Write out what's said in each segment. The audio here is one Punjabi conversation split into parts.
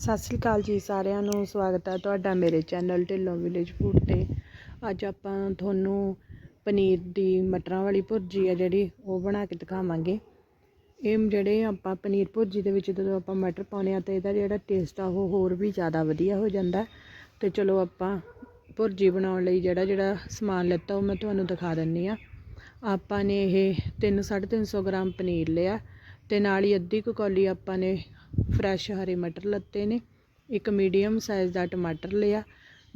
ਸਤਿ ਸ੍ਰੀ ਅਕਾਲ ਜੀ ਸਾਰਿਆਂ ਨੂੰ, ਸਵਾਗਤ ਹੈ ਤੁਹਾਡਾ ਮੇਰੇ ਚੈਨਲ ਢਿੱਲੋਂ ਵਿਲੇਜ ਫੂਡ ਤੇ। ਅੱਜ ਆਪਾਂ ਤੁਹਾਨੂੰ ਪਨੀਰ ਦੀ ਮਟਰਾਂ ਵਾਲੀ ਭੁਰਜੀ ਆ ਜਿਹੜੀ, ਉਹ ਬਣਾ ਕੇ ਦਿਖਾਵਾਂਗੇ। ਇਹ ਜਿਹੜੇ ਆਪਾਂ ਪਨੀਰ ਭੁਰਜੀ ਦੇ ਵਿੱਚ ਜਦੋਂ ਆਪਾਂ ਮਟਰ ਪਾਉਂਦੇ ਆ ਤਾਂ ਇਹਦਾ ਜਿਹੜਾ ਟੇਸਟ ਆ, ਉਹ ਹੋਰ ਵੀ ਜ਼ਿਆਦਾ ਵਧੀਆ ਹੋ ਜਾਂਦਾ। ਤੇ ਚਲੋ ਆਪਾਂ ਭੁਰਜੀ ਬਣਾਉਣ ਲਈ ਜਿਹੜਾ ਜਿਹੜਾ ਸਮਾਨ ਲਿੱਤਾ, ਉਹ ਮੈਂ ਤੁਹਾਨੂੰ ਦਿਖਾ ਦਿੰਨੀ ਆ ਆਪਾਂ ਨੇ ਇਹ 3 350 ਗ੍ਰਾਮ ਪਨੀਰ ਲਿਆ। ਤੇ ਨਾਲ ਹੀ ਅੱਧੀ ਕੁ ਕੌਲੀ ਆਪਾਂ ਨੇ ਫਰੈਸ਼ ਹਰੇ ਮਟਰ ਲੱਤੇ ਨੇ, ਇੱਕ ਮੀਡੀਅਮ ਸਾਈਜ਼ ਦਾ ਟਮਾਟਰ ਲਿਆ,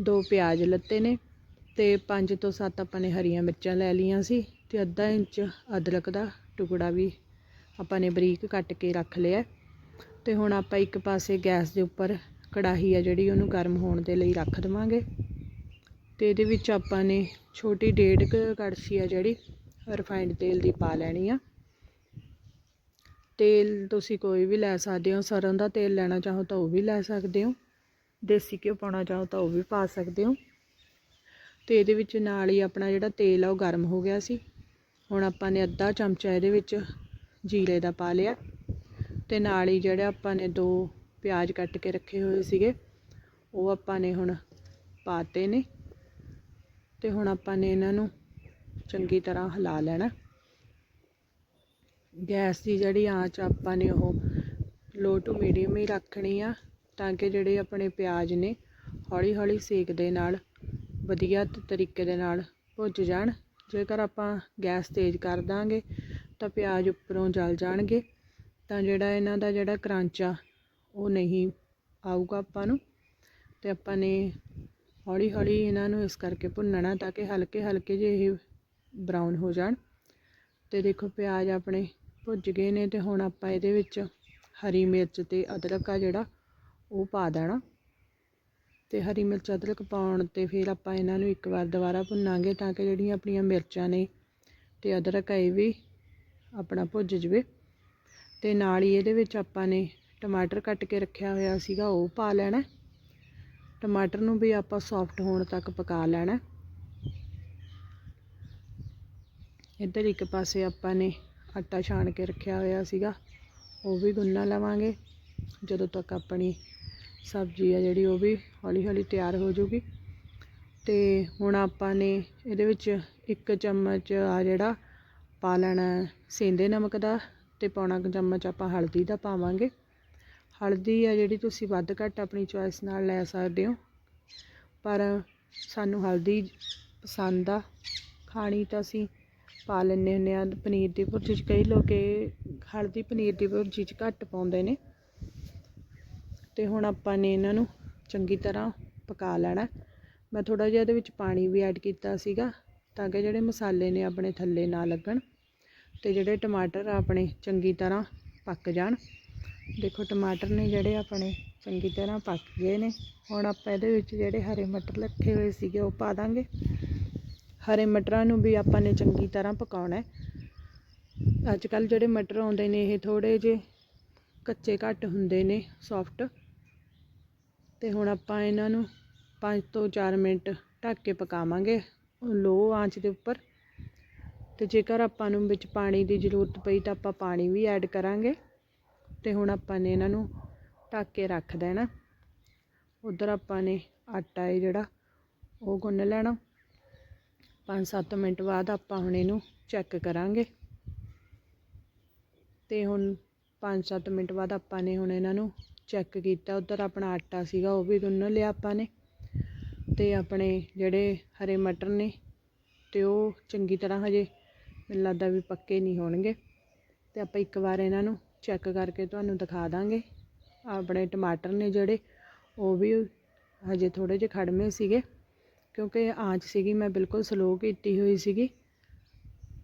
ਦੋ ਪਿਆਜ਼ ਲੱਤੇ ਨੇ ਤੇ ਪੰਜ ਤੋਂ ਸੱਤ ਆਪਾਂ ਨੇ ਹਰੀਆਂ ਮਿਰਚਾਂ ਲੈ ਲਈਆਂ ਸੀ ਤੇ ਅੱਧਾ ਇੰਚ ਅਦਰਕ ਦਾ ਟੁਕੜਾ ਵੀ ਆਪਾਂ ਨੇ ਬਰੀਕ ਕੱਟ ਕੇ ਰੱਖ ਲਿਆ। ਤੇ ਹੁਣ ਆਪਾਂ ਇੱਕ ਪਾਸੇ ਗੈਸ ਦੇ ਉੱਪਰ ਕੜਾਹੀ ਆ ਜਿਹੜੀ ਉਹਨੂੰ ਗਰਮ ਹੋਣ ਦੇ ਲਈ ਰੱਖ ਦੇਵਾਂਗੇ। ਤੇ ਇਹਦੇ ਵਿੱਚ ਆਪਾਂ ਨੇ ਛੋਟੀ ਡੇਢ ਕੁ ਕੜਛੀ ਆ ਜਿਹੜੀ ਰਿਫਾਈਨਡ ਤੇਲ ਦੀ ਪਾ ਲੈਣੀ ਆ। ਤੇਲ ਤੁਸੀਂ ਕੋਈ ਵੀ ਲੈ ਸਕਦੇ ਹੋ ਸਰੋਂ ਦਾ ਤੇਲ ਲੈਣਾ ਚਾਹੋ ਤਾਂ ਉਹ ਵੀ ਲੈ ਸਕਦੇ ਹੋ, ਦੇਸੀ ਘਿਓ ਪਾਉਣਾ ਚਾਹੋ ਤਾਂ ਉਹ ਵੀ ਪਾ ਸਕਦੇ ਹੋ। ਤੇ ਇਹਦੇ ਵਿੱਚ ਨਾਲ ਹੀ ਆਪਣਾ ਜਿਹੜਾ ਤੇਲ ਆ ਉਹ ਗਰਮ ਹੋ ਗਿਆ ਸੀ। ਹੁਣ ਆਪਾਂ ਨੇ ਅੱਧਾ ਚਮਚਾ ਇਹਦੇ ਵਿੱਚ ਜੀਰੇ ਦਾ ਪਾ ਲਿਆ। ਤੇ ਨਾਲ ਹੀ ਜਿਹੜਾ ਆਪਾਂ ਨੇ ਦੋ ਪਿਆਜ਼ ਕੱਟ ਕੇ ਰੱਖੇ ਹੋਏ ਸੀਗੇ, ਉਹ ਆਪਾਂ ਨੇ ਹੁਣ ਪਾਤੇ ਨੇ। ਤੇ ਹੁਣ ਆਪਾਂ ਨੇ ਇਹਨਾਂ ਨੂੰ ਚੰਗੀ ਤਰ੍ਹਾਂ ਹਿਲਾ ਲੈਣਾ। ਗੈਸ ਦੀ ਜਿਹੜੀ ਆਂਚ ਆਪਾਂ ਨੇ ਉਹ ਲੋ ਟੂ ਮੀਡੀਅਮ ਹੀ ਰੱਖਣੀ ਆ ਤਾਂ ਕਿ ਜਿਹੜੇ ਆਪਣੇ ਪਿਆਜ਼ ਨੇ ਹੌਲੀ ਹੌਲੀ ਸੇਕ ਦੇ ਨਾਲ, ਵਧੀਆ ਤਰੀਕੇ ਦੇ ਨਾਲ ਭੁੱਜ ਜਾਣ। ਜੇਕਰ ਆਪਾਂ ਗੈਸ ਤੇਜ਼ ਕਰ ਦਾਂਗੇ ਤਾਂ ਪਿਆਜ਼ ਉੱਪਰੋਂ ਜਲ ਜਾਣਗੇ। ਤਾਂ ਜਿਹੜਾ ਇਹਨਾਂ ਦਾ ਜਿਹੜਾ ਕਰੰਚ ਆ, ਉਹ ਨਹੀਂ ਆਊਗਾ ਆਪਾਂ ਨੂੰ। ਤੇ ਆਪਾਂ ਨੇ ਹੌਲੀ ਹੌਲੀ ਇਹਨਾਂ ਨੂੰ ਇਸ ਕਰਕੇ ਭੁੰਨਣਾ ਤਾਂ ਕਿ ਹਲਕੇ ਹਲਕੇ ਜਿਹੇ ਇਹ ਬਰਾਊਨ ਹੋ ਜਾਣ। ਤੇ ਦੇਖੋ ਪਿਆਜ਼ ਆਪਣੇ ਭੁੱਜ ਗਏ ਨੇ ਤੇ ਹੁਣ ਆਪਾਂ ਇਹਦੇ ਵਿੱਚ ਹਰੀ ਮਿਰਚ ਤੇ ਅਦਰਕ ਆ ਜਿਹੜਾ, ਉਹ ਪਾ ਦੇਣਾ। ਤੇ ਹਰੀ ਮਿਰਚ, ਅਦਰਕ ਪਾਉਣ ਤੇ ਫਿਰ ਆਪਾਂ ਇਹਨਾਂ ਨੂੰ ਇੱਕ ਵਾਰ ਦੁਬਾਰਾ ਭੁੰਨਾਂਗੇ ਤਾਂ ਕਿ ਜਿਹੜੀਆਂ ਆਪਣੀਆਂ ਮਿਰਚਾਂ ਨੇ ਤੇ ਅਦਰਕ ਇਹ ਵੀ ਆਪਣਾ ਭੁੱਜ ਜਵੇ। ਤੇ ਨਾਲ ਹੀ ਇਹਦੇ ਵਿੱਚ ਆਪਾਂ ਨੇ ਟਮਾਟਰ ਕੱਟ ਕੇ ਰੱਖਿਆ ਹੋਇਆ ਸੀਗਾ, ਉਹ ਪਾ ਲੈਣਾ। ਟਮਾਟਰ ਨੂੰ ਵੀ ਆਪਾਂ ਸੌਫਟ ਹੋਣ ਤੱਕ ਪਕਾ ਲੈਣਾ। ਇੱਧਰ ਇੱਕ ਪਾਸੇ ਆਪਾਂ ਨੇ ਆਟਾ ਛਾਣ ਕੇ ਰੱਖਿਆ ਹੋਇਆ ਸੀਗਾ, ਉਹ ਵੀ ਗੁੰਨਾ ਲਵਾਂਗੇ। ਜਦੋਂ ਤੱਕ ਆਪਣੀ ਸਬਜ਼ੀ ਆ ਜਿਹੜੀ ਉਹ ਵੀ ਹੌਲੀ ਹੌਲੀ ਤਿਆਰ ਹੋ ਜਾਊਗੀ। ਤੇ ਹੁਣ ਆਪਾਂ ਨੇ ਇਹਦੇ ਵਿੱਚ ਇੱਕ ਚਮਚ ਆ ਜਿਹੜਾ ਪਾ ਲੈਣਾ ਸੇਂਦੇ ਨਮਕ ਦਾ ਤੇ ਪੌਣਾ ਕੁ ਚਮਚ ਆਪਾਂ ਹਲਦੀ ਦਾ ਪਾਵਾਂਗੇ। ਹਲਦੀ ਆ ਜਿਹੜੀ ਤੁਸੀਂ ਵੱਧ ਘੱਟ ਆਪਣੀ ਚੋਇਸ ਨਾਲ ਲੈ ਸਕਦੇ ਹੋ। ਪਰ ਸਾਨੂੰ ਹਲਦੀ ਪਸੰਦ ਆ। ਖਾਣੀ ਤਾਂ ਅਸੀਂ ਪਾ ਲੈਂਦੇ ਹੁੰਦੇ ਹਾਂ ਪਨੀਰ ਦੀ ਭੁਰਜੀ 'ਚ। ਕਈ ਲੋਕ ਹਲਦੀ ਪਨੀਰ ਦੀ ਭੁਰਜੀ 'ਚ ਘੱਟ ਪਾਉਂਦੇ ਨੇ। ਅਤੇ ਹੁਣ ਆਪਾਂ ਨੇ ਇਹਨਾਂ ਨੂੰ ਚੰਗੀ ਤਰ੍ਹਾਂ ਪਕਾ ਲੈਣਾ। ਮੈਂ ਥੋੜ੍ਹਾ ਜਿਹਾ ਇਹਦੇ ਵਿੱਚ ਪਾਣੀ ਵੀ ਐਡ ਕੀਤਾ ਸੀਗਾ, ਤਾਂ ਕਿ ਜਿਹੜੇ ਮਸਾਲੇ ਨੇ ਆਪਣੇ ਥੱਲੇ ਨਾ ਲੱਗਣ ਤੇ ਜਿਹੜੇ ਟਮਾਟਰ ਆ ਆਪਣੇ ਚੰਗੀ ਤਰ੍ਹਾਂ ਪੱਕ ਜਾਣ। ਦੇਖੋ, ਟਮਾਟਰ ਨੇ ਜਿਹੜੇ ਆਪਣੇ ਚੰਗੀ ਤਰ੍ਹਾਂ ਪੱਕ ਗਏ ਨੇ। ਹੁਣ ਆਪਾਂ ਇਹਦੇ ਵਿੱਚ ਜਿਹੜੇ ਹਰੇ ਮਟਰ ਰੱਖੇ ਹੋਏ ਸੀਗੇ, ਉਹ ਪਾ ਦਾਂਗੇ। ਹਰੇ ਮਟਰਾਂ ਨੂੰ ਵੀ ਆਪਾਂ ਨੇ ਚੰਗੀ ਤਰ੍ਹਾਂ ਪਕਾਉਣਾ ਹੈ। ਅੱਜ ਕੱਲ ਜਿਹੜੇ ਮਟਰ ਆਉਂਦੇ ਨੇ, ਇਹ ਥੋੜੇ ਜਿਹੇ ਕੱਚੇ ਘੱਟ ਹੁੰਦੇ ਨੇ ਸੌਫਟ ਤੇ ਹੁਣ ਆਪਾਂ ਇਹਨਾਂ ਨੂੰ 5 ਤੋਂ 4 ਮਿੰਟ ਢੱਕ ਕੇ ਪਕਾਵਾਂਗੇ ਲੋ ਆਂਚ ਦੇ ਉੱਪਰ। ਤੇ ਜੇਕਰ ਆਪਾਂ ਨੂੰ ਵਿੱਚ ਪਾਣੀ ਦੀ ਜ਼ਰੂਰਤ ਪਈ ਤਾਂ ਆਪਾਂ ਪਾਣੀ ਵੀ ਐਡ ਕਰਾਂਗੇ। ਤੇ ਹੁਣ ਆਪਾਂ ਨੇ ਇਹਨਾਂ ਨੂੰ ਢੱਕ ਕੇ ਰੱਖ ਦੇਣਾ। ਉਧਰ ਆਪਾਂ ਨੇ ਆਟਾ ਹੈ ਜਿਹੜਾ ਉਹ ਗੁੰਨ ਲੈਣਾ। 5-7 ਮਿੰਟ ਬਾਅਦ ਆਪਾਂ ਹੁਣ ਇਹਨੂੰ ਚੈੱਕ ਕਰਾਂਗੇ। ਤੇ ਹੁਣ 5-7 ਮਿੰਟ ਬਾਅਦ ਆਪਾਂ ਨੇ ਹੁਣ ਇਹਨਾਂ ਨੂੰ ਚੈੱਕ ਕੀਤਾ। ਉਧਰ ਆਪਣਾ ਆਟਾ ਸੀਗਾ, ਉਹ ਵੀ ਗੁੰਨ ਲਿਆ ਆਪਾਂ ਨੇ। ਤੇ ਆਪਣੇ ਜਿਹੜੇ ਹਰੇ ਮਟਰ ਨੇ, ਤੇ ਉਹ ਚੰਗੀ ਤਰ੍ਹਾਂ ਹਜੇ ਮੈਨੂੰ ਲੱਗਦਾ ਵੀ ਪੱਕੇ ਨਹੀਂ ਹੋਣਗੇ। ਤੇ ਆਪਾਂ ਇੱਕ ਵਾਰ ਇਹਨਾਂ ਨੂੰ ਚੈੱਕ ਕਰਕੇ ਤੁਹਾਨੂੰ ਦਿਖਾ ਦਾਂਗੇ। ਆਪਣੇ ਟਮਾਟਰ ਨੇ ਜਿਹੜੇ, ਉਹ ਵੀ ਹਜੇ ਥੋੜੇ ਜਿਹੇ ਖੜਮੇ ਸੀਗੇ। ਕਿਉਂਕਿ ਆਂਚ ਸੀਗੀ, ਮੈਂ ਬਿਲਕੁਲ ਸਲੋ ਕੀਤੀ ਹੋਈ ਸੀਗੀ।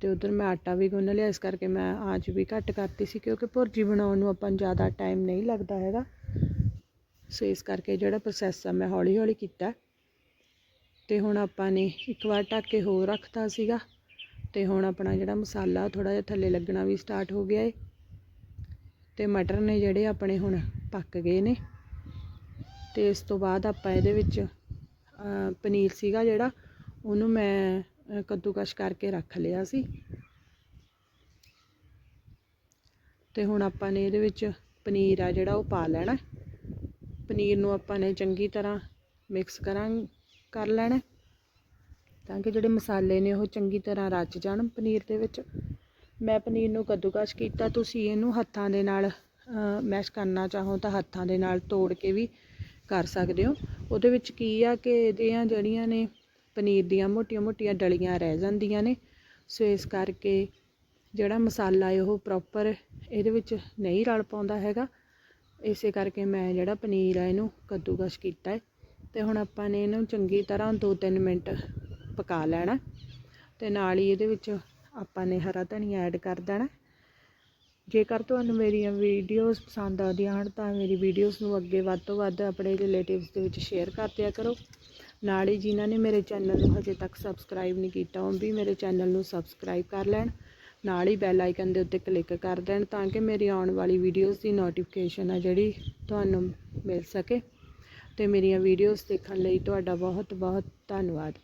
ਤੇ ਉਧਰ ਮੈਂ ਆਟਾ ਵੀ ਗੁੰਨ ਲਿਆ, ਇਸ ਕਰਕੇ ਮੈਂ ਆਂਚ ਵੀ ਘੱਟ ਕਰਤੀ ਸੀ, ਕਿਉਂਕਿ ਭੁਰਜੀ ਬਣਾਉਣ ਨੂੰ ਆਪਾਂ ਨੂੰ ਜ਼ਿਆਦਾ ਟਾਈਮ ਨਹੀਂ ਲੱਗਦਾ ਹੈਗਾ। ਸੋ ਇਸ ਕਰਕੇ ਜਿਹੜਾ ਪ੍ਰੋਸੈਸ ਆ, ਮੈਂ ਹੌਲੀ ਹੌਲੀ ਕੀਤਾ। ਤੇ ਹੁਣ ਆਪਾਂ ਨੇ ਇੱਕ ਵਾਰ ਢੱਕ ਕੇ ਹੋਰ ਰੱਖਤਾ ਸੀਗਾ। ਤੇ ਹੁਣ ਆਪਣਾ ਜਿਹੜਾ ਮਸਾਲਾ ਥੋੜਾ ਜਿਹਾ ਥੱਲੇ ਲੱਗਣਾ ਵੀ ਸਟਾਰਟ ਹੋ ਗਿਆ ਏ। ਤੇ ਮਟਰ ਨੇ ਜਿਹੜੇ ਆਪਣੇ ਹੁਣ ਪੱਕ ਗਏ ਨੇ। ਤੇ ਇਸ ਤੋਂ ਬਾਅਦ ਆਪਾਂ ਇਹਦੇ ਵਿੱਚ ਪਨੀਰ ਸੀਗਾ ਜਿਹੜਾ, ਉਹਨੂੰ ਮੈਂ ਕੱਦੂਕਸ਼ ਕਰਕੇ ਰੱਖ ਲਿਆ ਸੀ। ਤੇ ਹੁਣ ਆਪਾਂ ਨੇ ਇਹਦੇ ਵਿੱਚ ਪਨੀਰ ਆ ਜਿਹੜਾ, ਉਹ ਪਾ ਲੈਣਾ। ਪਨੀਰ ਨੂੰ ਆਪਾਂ ਨੇ ਚੰਗੀ ਤਰ੍ਹਾਂ ਮਿਕਸ ਕਰਾਂ ਕਰ ਲੈਣਾ। ਤਾਂ ਕਿ ਜਿਹੜੇ ਮਸਾਲੇ ਨੇ, ਉਹ ਚੰਗੀ ਤਰ੍ਹਾਂ ਰਚ ਜਾਣ ਪਨੀਰ ਦੇ ਵਿੱਚ। ਮੈਂ ਪਨੀਰ ਨੂੰ ਕੱਦੂਕਸ਼ ਕੀਤਾ। ਤੁਸੀਂ ਇਹਨੂੰ ਹੱਥਾਂ ਦੇ ਨਾਲ ਮੈਸ਼ ਕਰਨਾ ਚਾਹੋ ਤਾਂ ਹੱਥਾਂ ਦੇ ਨਾਲ ਤੋੜ ਕੇ ਵੀ ਕਰ ਸਕਦੇ ਹੋ। ਉਹਦੇ ਵਿੱਚ ਕੀ ਆ ਕਿ ਇਹਦੀਆਂ ਜਿਹੜੀਆਂ ਨੇ ਪਨੀਰ ਦੀਆਂ ਮੋਟੀਆਂ-ਮੋਟੀਆਂ ਡਲੀਆਂ ਰਹਿ ਜਾਂਦੀਆਂ ਨੇ। ਸੋ ਇਸ ਕਰਕੇ ਜਿਹੜਾ ਮਸਾਲਾ ਹੈ ਉਹ ਪ੍ਰੋਪਰ ਇਹਦੇ ਵਿੱਚ ਨਹੀਂ ਰਲ ਪਾਉਂਦਾ ਹੈਗਾ। ਇਸੇ ਕਰਕੇ ਮੈਂ ਜਿਹੜਾ ਪਨੀਰ ਆ ਇਹਨੂੰ ਕੱਦੂਕਸ਼ ਕੀਤਾ ਹੈ। ਤੇ ਹੁਣ ਆਪਾਂ ਨੇ ਇਹਨੂੰ ਚੰਗੀ ਤਰ੍ਹਾਂ 2-3 ਮਿੰਟ ਪਕਾ ਲੈਣਾ। ਤੇ ਨਾਲ ਹੀ ਇਹਦੇ ਵਿੱਚ ਆਪਾਂ ਨੇ ਹਰਾ ਧਨੀਆ ਐਡ ਕਰ ਦੇਣਾ। ਜੇਕਰ ਤੁਹਾਨੂੰ ਮੇਰੀਆਂ ਵੀਡੀਓਜ਼ ਪਸੰਦ ਆਉਂਦੀਆਂ ਹਨ, ਤਾਂ ਮੇਰੀ ਵੀਡੀਓਜ਼ ਨੂੰ ਅੱਗੇ ਵੱਧ ਤੋਂ ਵੱਧ ਆਪਣੇ ਰਿਲੇਟਿਵਸ ਦੇ ਵਿੱਚ ਸ਼ੇਅਰ ਕਰ ਦਿਆ ਕਰੋ। ਨਾਲ ਹੀ ਜਿਨ੍ਹਾਂ ਨੇ ਮੇਰੇ ਚੈਨਲ ਨੂੰ ਹਜੇ ਤੱਕ ਸਬਸਕ੍ਰਾਈਬ ਨਹੀਂ ਕੀਤਾ, ਉਹ ਵੀ ਮੇਰੇ ਚੈਨਲ ਨੂੰ ਸਬਸਕ੍ਰਾਈਬ ਕਰ ਲੈਣ। ਨਾਲ ਹੀ ਬੈਲ ਆਈਕਨ ਦੇ ਉੱਤੇ ਕਲਿੱਕ ਕਰ ਦੇਣ ਤਾਂ ਕਿ ਮੇਰੀ ਆਉਣ ਵਾਲੀ ਵੀਡੀਓਜ਼ ਦੀ ਨੋਟੀਫਿਕੇਸ਼ਨ ਆ ਜਿਹੜੀ ਤੁਹਾਨੂੰ ਮਿਲ ਸਕੇ। ਤੇ ਮੇਰੀਆਂ ਵੀਡੀਓਜ਼ ਦੇਖਣ ਲਈ ਤੁਹਾਡਾ ਬਹੁਤ ਬਹੁਤ ਧੰਨਵਾਦ।